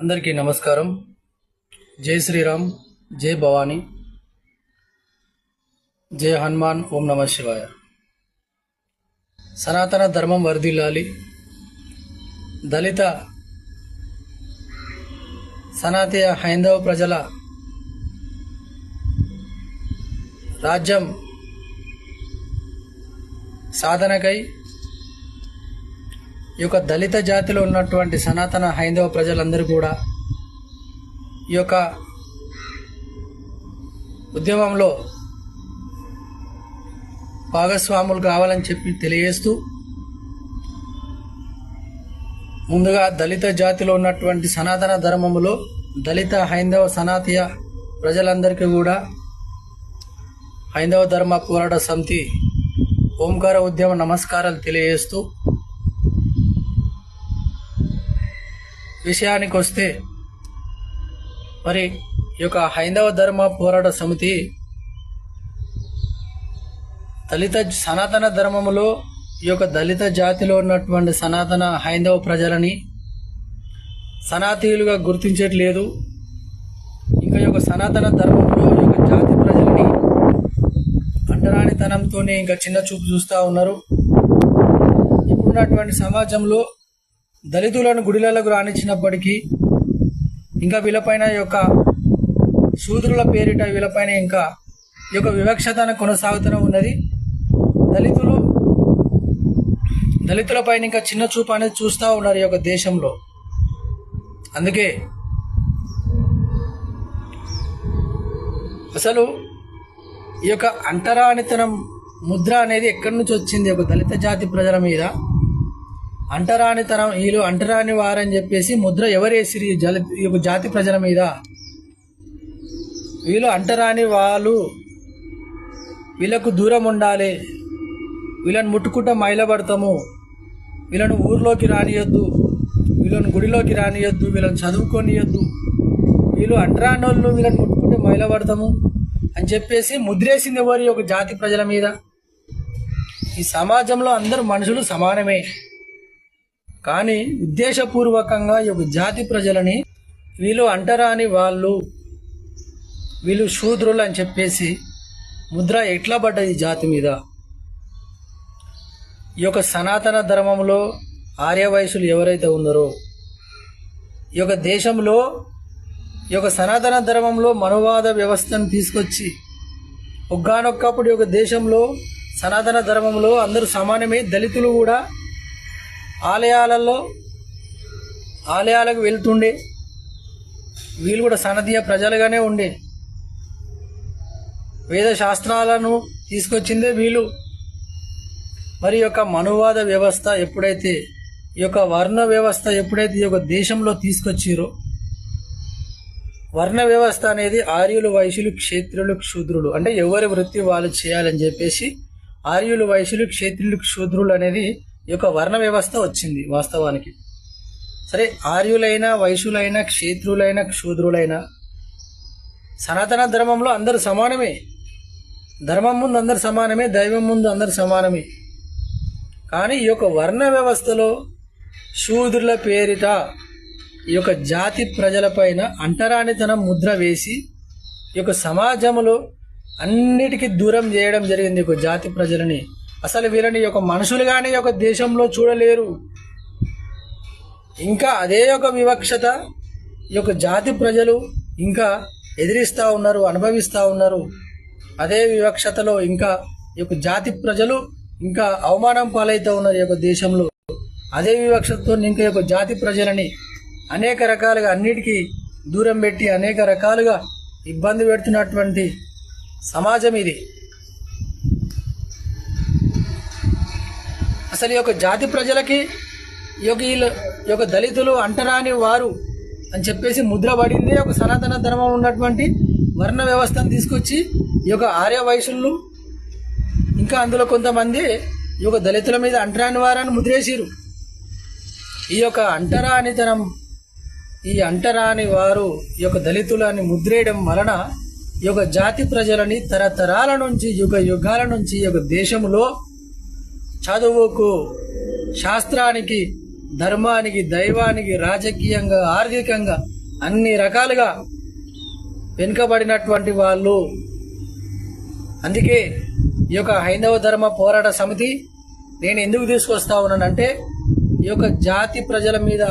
అందరికీ నమస్కారం. జై శ్రీరామ్ జై భవానీ జై హనుమాన్ ఓం నమ శివాయ. సనాతన ధర్మం వర్ధిల్లాలి. దళిత సనాతీయ హైందవ ప్రజల రాజ్యం సాధనకై ఈ యొక్క దళిత జాతిలో ఉన్నటువంటి సనాతన హైందవ ప్రజలందరూ కూడా ఈ యొక్క ఉద్యమంలో భాగస్వాములు కావాలని చెప్పి తెలియజేస్తూ ముందుగా దళిత జాతిలో ఉన్నటువంటి సనాతన ధర్మములో దళిత హైందవ సనాతీయ ప్రజలందరికీ కూడా హైందవ ధర్మ పోరాట సమితి ఓంకార ఉద్యమ నమస్కారాలు తెలియజేస్తూ విషయానికి వస్తే మరి ఈ యొక్క హైందవ ధర్మ పోరాట సమితి దళిత సనాతన ధర్మములో ఈ యొక్క దళిత జాతిలో ఉన్నటువంటి సనాతన హైందవ ప్రజలని సనాతీయులుగా గుర్తించట్లేదు. ఇంకా ఈ యొక్క సనాతన ధర్మంలో ఈ యొక్క జాతి ప్రజలని అంటరానితనంతోనే ఇంకా చిన్న చూపు చూస్తూ ఉన్నారు. ఇప్పుడున్నటువంటి సమాజంలో దళితులను గుడిలకు రాణించినప్పటికీ ఇంకా వీళ్ళపైన ఈ యొక్క శూద్రుల పేరిట వీళ్ళపైన ఇంకా ఈ యొక్క వివక్షతను కొనసాగుతూనే ఉన్నది. దళితులు దళితులపైన ఇంకా చిన్న చూపు అనేది చూస్తూ ఉన్నారు ఈ యొక్క దేశంలో. అందుకే అసలు ఈ యొక్క అంటరానితనం ముద్ర అనేది ఎక్కడి నుంచి వచ్చింది ఒక దళిత జాతి ప్రజల మీద? అంటరానితనం వీళ్ళు అంటరాని వారని చెప్పేసి ముద్ర ఎవరేసిరి? జల ఈ జాతి ప్రజల మీద. వీళ్ళు అంటరాని వాళ్ళు. వీళ్ళకు దూరం ఉండాలి. వీళ్ళని ముట్టుకుంటా మైలపడతాము వీళ్ళను ఊర్లోకి రానియొద్దు. వీళ్ళని గుడిలోకి రానియొద్దు. వీళ్ళని చదువుకొనియొద్దు. వీళ్ళు అంటరానోళ్ళు వీళ్ళని ముట్టుకుంటే మైలపడతాము అని చెప్పేసి ముద్రేసింది ఎవరి? ఒక జాతి ప్రజల మీద. ఈ సమాజంలో అందరూ మనుషులు సమానమే. కానీ ఉద్దేశపూర్వకంగా ఈ యొక్క జాతి ప్రజలని వీళ్ళు అంటరాని వాళ్ళు వీళ్ళు శూద్రులు అని చెప్పేసి ముద్ర ఎట్లా పడ్డది ఈ జాతి మీద? ఈ యొక్క సనాతన ధర్మంలో ఆర్యవయసులు ఎవరైతే ఉన్నారో ఈ యొక్క దేశంలో ఈ యొక్క సనాతన ధర్మంలో మనువాద వ్యవస్థను తీసుకొచ్చి ఒగ్గానొక్కప్పుడు ఈ యొక్క దేశంలో సనాతన ధర్మంలో అందరూ సమానమే దళితులు కూడా ఆలయాలలో ఆలయాలకు వెళ్తుండే. వీళ్ళు కూడా సనదీయ ప్రజలుగానే ఉండే. వేద శాస్త్రాలను తీసుకొచ్చిందే వీళ్ళు. మరి యొక్క మనువాద వ్యవస్థ ఎప్పుడైతే ఈ యొక్క వర్ణ వ్యవస్థ ఎప్పుడైతే ఈ యొక్క దేశంలో తీసుకొచ్చిరో వర్ణ వ్యవస్థ అనేది ఆర్యులు వైశ్యులు క్షేత్రులు క్షూద్రులు. అంటే ఎవరి వృత్తి వాళ్ళు చేయాలని చెప్పేసి ఆర్యులు వైశ్యులు క్షేత్రులు క్షూద్రులు అనేది ఈ యొక్క వర్ణ వ్యవస్థ వచ్చింది వాస్తవానికి. సరే ఆర్యులైనా వైశ్యులైనా క్షేత్రులైన క్షూద్రులైనా సనాతన ధర్మంలో అందరు సమానమే. ధర్మం ముందు అందరు సమానమే దైవం ముందు అందరు సమానమే. కానీ ఈ యొక్క వర్ణ వ్యవస్థలో శూద్రుల పేరిట ఈ యొక్క జాతి ప్రజలపైన అంటరానితనం ముద్ర వేసి ఈ యొక్క సమాజంలో అన్నిటికీ దూరం చేయడం జరిగింది ఈ యొక్క జాతి ప్రజలని. అసలు వీళ్ళని ఒక యొక్క మనుషులుగానే ఒక దేశంలో చూడలేరు. ఇంకా అదే ఒక వివక్షత ఈ యొక్క జాతి ప్రజలు ఇంకా ఎదిరిస్తూ ఉన్నారు అనుభవిస్తూ ఉన్నారు. అదే వివక్షతలో ఇంకా ఈ యొక్క జాతి ప్రజలు ఇంకా అవమానం పాలైతూ ఉన్నారు ఈ యొక్క దేశంలో. అదే వివక్షతతో ఇంకా ఈ యొక్క జాతి ప్రజలని అనేక రకాలుగా అన్నిటికీ దూరం పెట్టి అనేక రకాలుగా ఇబ్బంది పెడుతున్నటువంటి సమాజం ఇది. అసలు ఈ యొక్క జాతి ప్రజలకి ఈ యొక్క వీళ్ళు ఈ యొక్క దళితులు అంటరాని వారు అని చెప్పేసి ముద్ర పడింది ఒక సనాతన ధర్మం ఉన్నటువంటి వర్ణ వ్యవస్థను తీసుకొచ్చి ఈ యొక్క ఆర్య వయసులు ఇంకా అందులో కొంతమంది ఈ యొక్క దళితుల మీద అంటరాని వారని ముద్రేసిరు ఈ యొక్క అంటరానితనం ఈ అంటరాని వారు ఈ యొక్క దళితులని ముద్రేయడం వలన ఈ యొక్క జాతి ప్రజలని తరతరాల నుంచి యుగ యుగాల నుంచి ఈ యొక్క దేశంలో చదువుకు శాస్త్రానికి ధర్మానికి దైవానికి రాజకీయంగా ఆర్థికంగా అన్ని రకాలుగా వెనుకబడినటువంటి వాళ్ళు. అందుకే ఈ యొక్క హైందవ ధర్మ పోరాట సమితి నేను ఎందుకు తీసుకొస్తా ఉన్నానంటే ఈ యొక్క జాతి ప్రజల మీద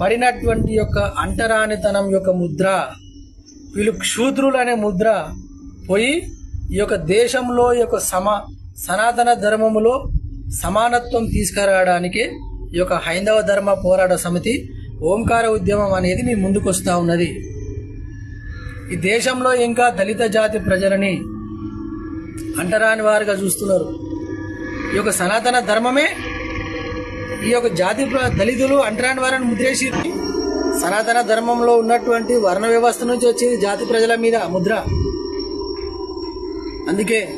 పడినటువంటి యొక్క అంటరానితనం యొక్క ముద్ర వీళ్ళు క్షూద్రులు అనే ముద్ర పోయి ఈ యొక్క దేశంలో ఈ యొక్క సమ సనాతన ధర్మములో సమానత్వం తీసుకురావడానికి ఈ యొక్క హైందవ ధర్మ పోరాట సమితి ఓంకార ఉద్యమం అనేది మీ ముందుకు వస్తూ ఉన్నది. ఈ దేశంలో ఇంకా దళిత జాతి ప్రజలని అంటరాని వారుగా చూస్తున్నారు. ఈ యొక్క సనాతన ధర్మమే ఈ యొక్క జాతి ప్ర- దళితులు అంటరాని వారిని ముద్రేసి సనాతన ధర్మంలో ఉన్నటువంటి వర్ణ వ్యవస్థ నుంచి వచ్చేది జాతి ప్రజల మీద ముద్ర. అందుకే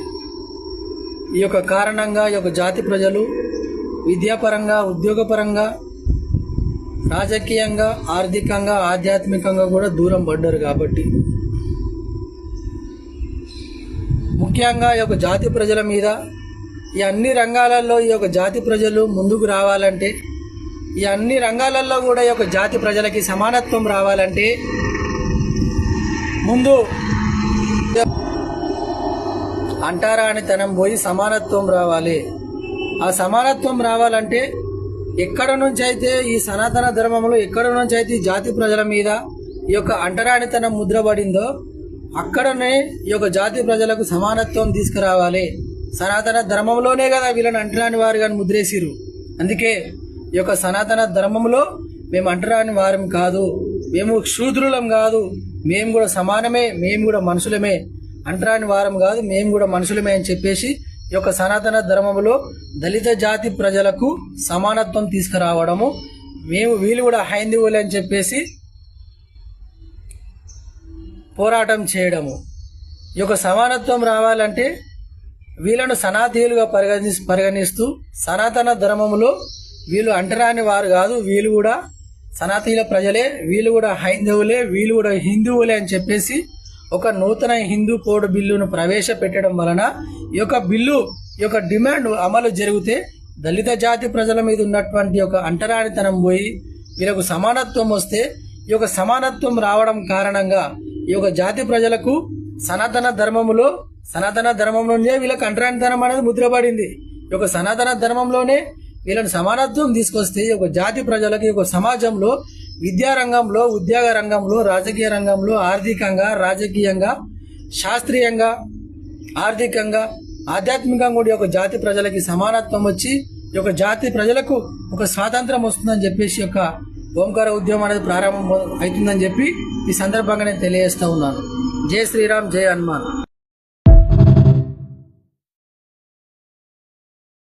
ఈ యొక్క కారణంగా ఈ యొక్క జాతి ప్రజలు విద్యాపరంగా ఉద్యోగపరంగా రాజకీయంగా ఆర్థికంగా ఆధ్యాత్మికంగా కూడా దూరం పడ్డారు కాబట్టి. ముఖ్యంగా ఈ యొక్క జాతి ప్రజల మీద ఈ అన్ని రంగాలలో ఈ యొక్క జాతి ప్రజలు ముందుకు రావాలంటే ఈ అన్ని రంగాలలో కూడా ఈ యొక్క జాతి ప్రజలకి సమానత్వం రావాలంటే ముందు అంటారానితనం పోయి సమానత్వం రావాలి. ఆ సమానత్వం రావాలంటే ఎక్కడ నుంచి అయితే ఈ సనాతన ధర్మంలో ఎక్కడ నుంచి అయితే ఈ జాతి ప్రజల మీద ఈ యొక్క అంటరానితనం ముద్రపడిందో అక్కడనే ఈ యొక్క జాతి ప్రజలకు సమానత్వం తీసుకురావాలి. సనాతన ధర్మంలోనే కదా వీళ్ళని అంటరాని వారు కానీ ముద్రేసిరు అందుకే ఈ యొక్క సనాతన ధర్మంలో మేము అంటరాని వారం కాదు. మేము శూద్రులం కాదు. మేము కూడా సమానమే. మేము కూడా మనుషులమే. అంటరాని వారం కాదు మేము కూడా మనుషులమే అని చెప్పేసి ఈ యొక్క సనాతన ధర్మములో దళిత జాతి ప్రజలకు సమానత్వం తీసుకురావడము మేము వీళ్ళు కూడా హైందవులే అని చెప్పేసి పోరాటం చేయడము. ఈ యొక్క సమానత్వం రావాలంటే వీళ్ళను సనాతీయులుగా పరిగణి పరిగణిస్తూ సనాతన ధర్మములో వీళ్ళు అంటరాని వారు కాదు వీళ్ళు కూడా సనాతీయుల ప్రజలే వీళ్ళు కూడా హైందవులే వీళ్ళు కూడా హిందువులే అని చెప్పేసి ఒక నూతన హిందూ కోడ్ బిల్లును ప్రవేశపెట్టడం వలన ఈ యొక్క బిల్లు యొక్క డిమాండ్ అమలు జరిగితే దళిత జాతి ప్రజల మీద ఉన్నటువంటి ఒక అంటరానితనం పోయి వీళ్ళకు సమానత్వం వస్తే ఈ యొక్క సమానత్వం రావడం కారణంగా ఈ యొక్క జాతి ప్రజలకు సనాతన ధర్మములో సనాతన ధర్మంలోనే వీళ్ళకి అంటరానితనం అనేది ముద్రపడింది. ఈ యొక్క సనాతన ధర్మంలోనే వీళ్ళని సమానత్వం తీసుకొస్తే ఈ యొక్క జాతి ప్రజలకు ఒక యొక్క సమాజంలో విద్యారంగంలో ఉద్యోగ రంగంలో రాజకీయ రంగంలో ఆర్థికంగా రాజకీయంగా శాస్త్రీయంగా ఆర్థికంగా ఆధ్యాత్మికంగా కూడా ఒక జాతి ప్రజలకి సమానత్వం వచ్చి ఒక జాతి ప్రజలకు ఒక స్వాతంత్రం వస్తుందని చెప్పేసి యొక్క ఓంకార ఉద్యమం అనేది ప్రారంభం అవుతుందని చెప్పి ఈ సందర్భంగా నేను తెలియజేస్తూ ఉన్నాను. జై శ్రీరామ్ జై హనుమాన్.